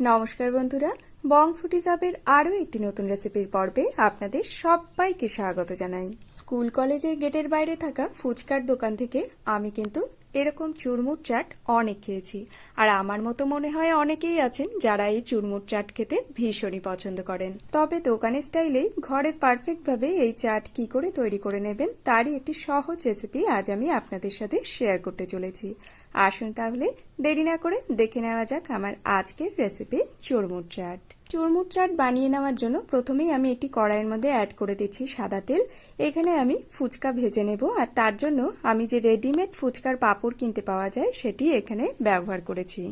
নমস্কার বন্ধুরা, বং ফুটি সাপের আরও একটি নতুন রেসিপির পর্বে আপনাদের সবাইকে স্বাগত জানাই। স্কুল কলেজের গেটের বাইরে থাকা ফুচকার দোকান থেকে আমি কিন্তু এরকম চুরমুর চাট অনেক খেয়েছি। আর আমার মতো মনে হয় অনেকেই আছেন যারা এই চুরমুর চাট খেতে ভীষণই পছন্দ করেন। তবে দোকানের স্টাইলেই ঘরে পারফেক্টভাবে এই চাট কি করে তৈরি করে নেবেন তারই একটি সহজ রেসিপি আজ আমি আপনাদের সাথে শেয়ার করতে চলেছি। আসুন তাহলে দেরি না করে দেখে নেওয়া যাক আমার আজকের রেসিপি চুরমুর চাট। চুরমুর চাট বানিয়ে নেওয়ার জন্য প্রথমেই আমি একটি কড়াইয়ের মধ্যে অ্যাড করে দিচ্ছি সাদা তেল। এখানে আমি ফুচকা ভেজে নেব আর তার জন্য আমি যে রেডিমেড ফুচকার পাপড় কিনতে পাওয়া যায় সেটি এখানে ব্যবহার করেছি।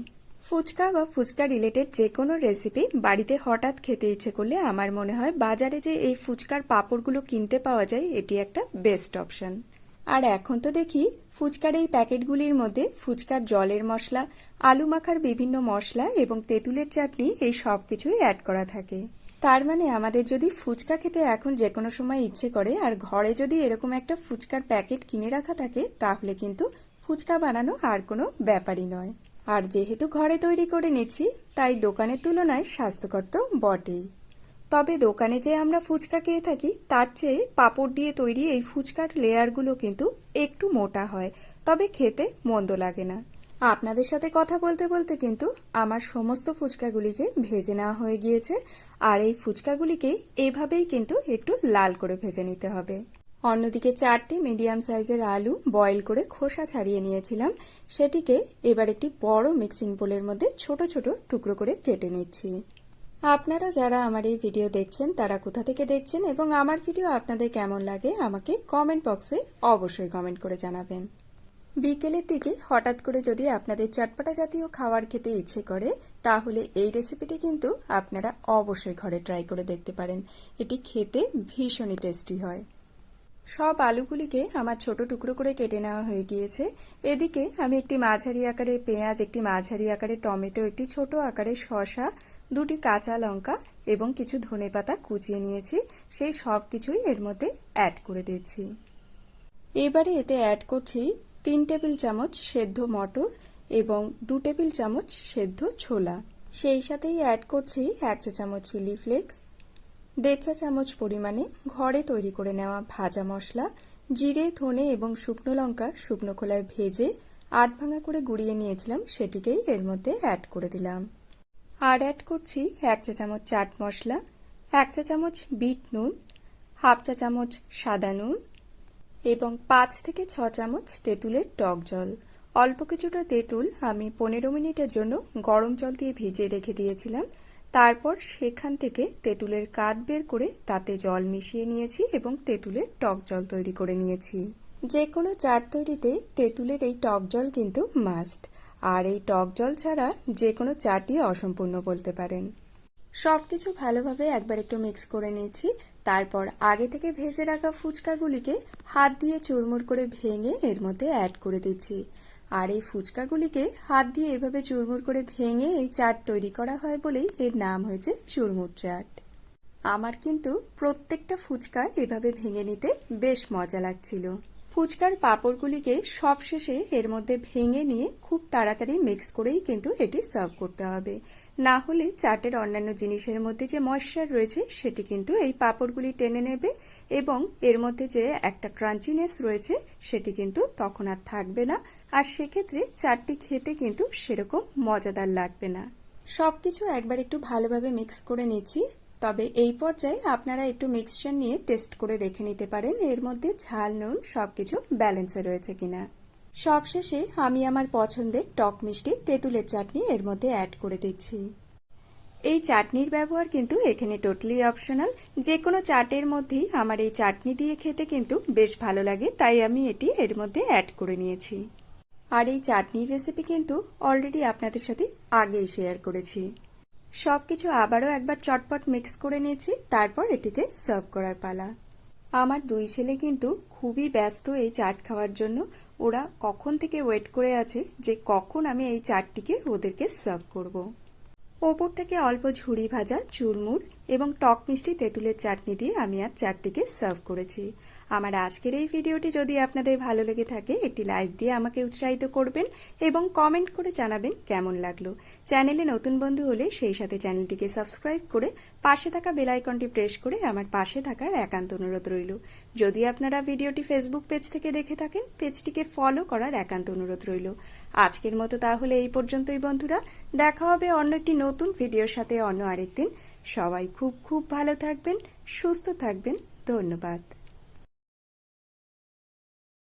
ফুচকা বা ফুচকা রিলেটেড যে কোনো রেসিপি বাড়িতে হঠাৎ খেতে ইচ্ছে করলে আমার মনে হয় বাজারে যে এই ফুচকার পাপড়গুলো কিনতে পাওয়া যায়, এটি একটা বেস্ট অপশন আর এখন তো দেখি ফুচকার এই প্যাকেটগুলির মধ্যে ফুচকার জলের মশলা, আলু মাখার বিভিন্ন মশলা এবং তেঁতুলের চাটনি এই সব কিছুই অ্যাড করা থাকে। তার মানে আমাদের যদি ফুচকা খেতে এখন যে কোনো সময় ইচ্ছে করে আর ঘরে যদি এরকম একটা ফুচকার প্যাকেট কিনে রাখা থাকে, তাহলে কিন্তু ফুচকা বানানো আর কোনো ব্যাপারই নয়। আর যেহেতু ঘরে তৈরি করে নিচ্ছি, তাই দোকানের তুলনায় স্বাস্থ্যকর তো বটেই। তবে দোকানে যে আমরা ফুচকা খেয়ে থাকি, তার চেয়ে পাপড় দিয়ে তৈরি এই ফুচকার লেয়ারগুলো কিন্তু একটু মোটা হয়, তবে খেতে মন্দ লাগে না। আপনাদের সাথে কথা বলতে বলতে কিন্তু আমার সমস্ত ফুচকাগুলিকে ভেজে নেওয়া হয়ে গিয়েছে, আর এই ফুচকাগুলিকে এভাবেই কিন্তু একটু লাল করে ভেজে নিতে হবে। অন্যদিকে চারটে মিডিয়াম সাইজের আলু বয়েল করে খোসা ছাড়িয়ে নিয়েছিলাম, সেটিকে এবার একটি বড় মিক্সিং বোলের মধ্যে ছোট ছোট টুকরো করে কেটে নিচ্ছি। আপনারা যারা আমার এই ভিডিও দেখছেন, তারা কোথা থেকে দেখছেন এবং আমার ভিডিও আপনাদের কেমন লাগে আমাকে কমেন্ট বক্সে অবশ্যই কমেন্ট করে জানাবেন। বিকেলের দিকে হঠাৎ করে যদি আপনাদের চটপটা জাতীয় খাবার খেতে ইচ্ছে করে, তাহলে এই রেসিপিটি কিন্তু আপনারা অবশ্যই ঘরে ট্রাই করে দেখতে পারেন। এটি খেতে ভীষণই টেস্টি হয়। সব আলুগুলিকে আমার ছোট টুকরো করে কেটে নেওয়া হয়ে গিয়েছে। এদিকে আমি একটি মাঝারি আকারের পেঁয়াজ, একটি মাঝারি আকারের টমেটো, একটি ছোট আকারের শশা দুটি কাঁচা লঙ্কা এবং কিছু ধনে পাতা কুচিয়ে নিয়েছি। সেই সব কিছুই এর মধ্যে অ্যাড করে দিচ্ছি। এবারে এতে অ্যাড করছি তিন টেবিল চামচ সেদ্ধ মটর এবং দু টেবিল চামচ সেদ্ধ ছোলা। সেই সাথেই অ্যাড করছি এক চা চামচ চিলি ফ্লেক্স দেড় চা চামচ পরিমাণে ঘরে তৈরি করে নেওয়া ভাজা মশলা, জিরে, ধনে এবং শুকনো লঙ্কা শুকনো খোলায় ভেজে আধ ভাঙা করে গুঁড়িয়ে নিয়েছিলাম, সেটিকেই এর মধ্যে অ্যাড করে দিলাম। আর অ্যাড করছি এক চা চামচ চাট মশলা, এক চা চামচ বিট নুন, হাফ চা চামচ সাদা নুন এবং পাঁচ থেকে ছ চামচ তেঁতুলের টক জল। অল্প কিছুটা তেঁতুল আমি পনেরো মিনিটের জন্য গরম জল দিয়ে ভিজিয়ে রেখে দিয়েছিলাম। তারপর সেখান থেকে তেঁতুলের কাঠ বের করে তাতে জল মিশিয়ে নিয়েছি এবং তেঁতুলের টক জল তৈরি করে নিয়েছি। যে কোনো চাট তৈরিতে তেঁতুলের এই টক জল কিন্তু মাস্ট আর এই টক জল ছাড়া যে কোনো চাটই অসম্পূর্ণ বলতে পারেন। সব কিছু ভালোভাবে একবার একটু মিক্স করে নিয়েছি। তারপর আগে থেকে ভেজে রাখা ফুচকাগুলিকে হাত দিয়ে চুরমুর করে ভেঙে এর মধ্যে অ্যাড করে দিচ্ছি। আর এই ফুচকাগুলিকে হাত দিয়ে এভাবে চুরমুর করে ভেঙে এই চাট তৈরি করা হয় বলেই এর নাম হয়েছে চুরমুর চাট। আমার কিন্তু প্রত্যেকটা ফুচকা এভাবে ভেঙে নিতে বেশ মজা লাগছিল। ফুচকার পাঁপড়গুলিকে সবশেষে এর মধ্যে ভেঙে নিয়ে খুব তাড়াতাড়ি মিক্স করেই কিন্তু এটি সার্ভ করতে হবে। না হলে চাটের অন্যান্য জিনিসের মধ্যে যে ময়শ্চার রয়েছে, সেটি কিন্তু এই পাঁপড়গুলি টেনে নেবে এবং এর মধ্যে যে একটা ক্রাঞ্চিনেস রয়েছে, সেটি কিন্তু তখন আর থাকবে না। আর সেক্ষেত্রে চাটটি খেতে কিন্তু সেরকম মজাদার লাগবে না। সব কিছু একবার একটু ভালোভাবে মিক্স করে নিচ্ছি। তবে এই পর্যায়ে আপনারা একটু মিক্সচার নিয়ে টেস্ট করে দেখে নিতে পারেন, এর মধ্যে ঝাল, নুন সবকিছু ব্যালেন্সে রয়েছে কিনা। সবশেষে আমি আমার পছন্দের টক মিষ্টি তেঁতুলের চাটনি এর মধ্যে অ্যাড করে দিচ্ছি। এই চাটনির ব্যবহার কিন্তু এখানে টোটালি অপশনাল যে কোনো চাটের মধ্যেই আমার এই চাটনি দিয়ে খেতে কিন্তু বেশ ভালো লাগে, তাই আমি এটি এর মধ্যে অ্যাড করে নিয়েছি। আর এই চাটনির রেসিপি কিন্তু অলরেডি আপনাদের সাথে আগেই শেয়ার করেছি। সব কিছু আবারও একবার চটপট মিক্স করে নিয়েছি, তারপর এটিকে সার্ভ করার পালা। আমার দুই ছেলে কিন্তু খুবই ব্যস্ত এই চাট খাওয়ার জন্য। ওরা কখন থেকে ওয়েট করে আছে যে কখন আমি এই চাটটিকে ওদেরকে সার্ভ করব। ওপর থেকে অল্প ঝুড়ি ভাজা চুরমুর এবং টক মিষ্টি তেঁতুলের চাটনি দিয়ে আমি আর চাটটিকে সার্ভ করেছি। আমার আজকের এই ভিডিওটি যদি আপনাদের ভালো লেগে থাকে, একটি লাইক দিয়ে আমাকে উৎসাহিত করবেন এবং কমেন্ট করে জানাবেন কেমন লাগল। চ্যানেলে নতুন বন্ধু হলে সেই সাথে চ্যানেলটিকে সাবস্ক্রাইব করে পাশে থাকা বেলাইকনটি প্রেস করে আমার পাশে থাকার একান্ত অনুরোধ রইল। যদি আপনারা ভিডিওটি ফেসবুক পেজ থেকে দেখে থাকেন, পেজটিকে ফলো করার একান্ত অনুরোধ রইল। আজকের মতো তাহলে এই পর্যন্তই বন্ধুরা। দেখা হবে অন্য একটি নতুন ভিডিওর সাথে অন্য আরেকদিন সবাই খুব খুব ভালো থাকবেন, সুস্থ থাকবেন। ধন্যবাদ।